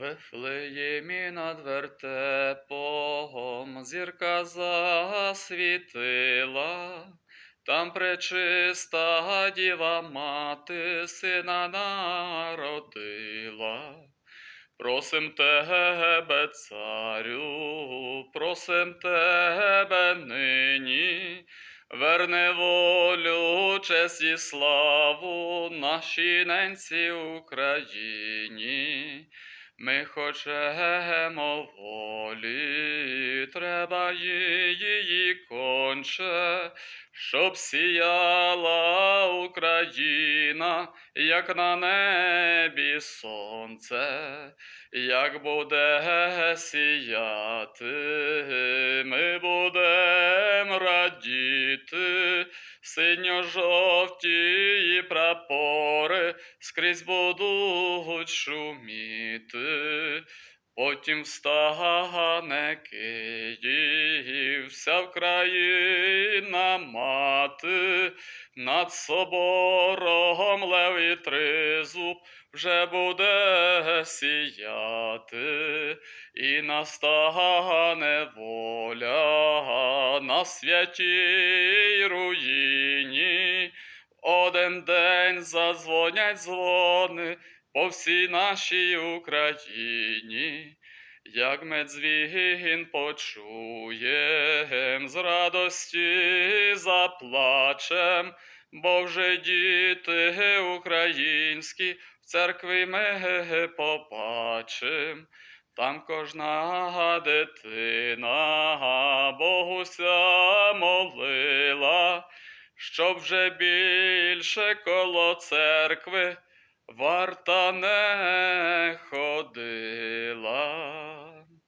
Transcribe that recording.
Вифлеємі над вертепом зірка засвітила, там пречиста діва мати сина народила. Просим тебе, царю, просим тебе нині, верни волю, честь і славу нашій ненці Україні. Ми хочемо волі, треба її конче, щоб сіяла Україна, як на небі сонце, як буде сіяти, ми радіти, синьо-жовті прапори скрізь будуть шуміти. Потім встане Київ, вся Вкраїна мати, над собором лев і тризуб вже буде сіяти, і настане воля на святій руїні. Один день задзвонять дзвони по всій нашій Україні. Як ми почуєм, з радості заплачем, бо вже діти українські в церкві ми побачим. Там кожна дитина Богуся молила, щоб вже більше коло церкви варта не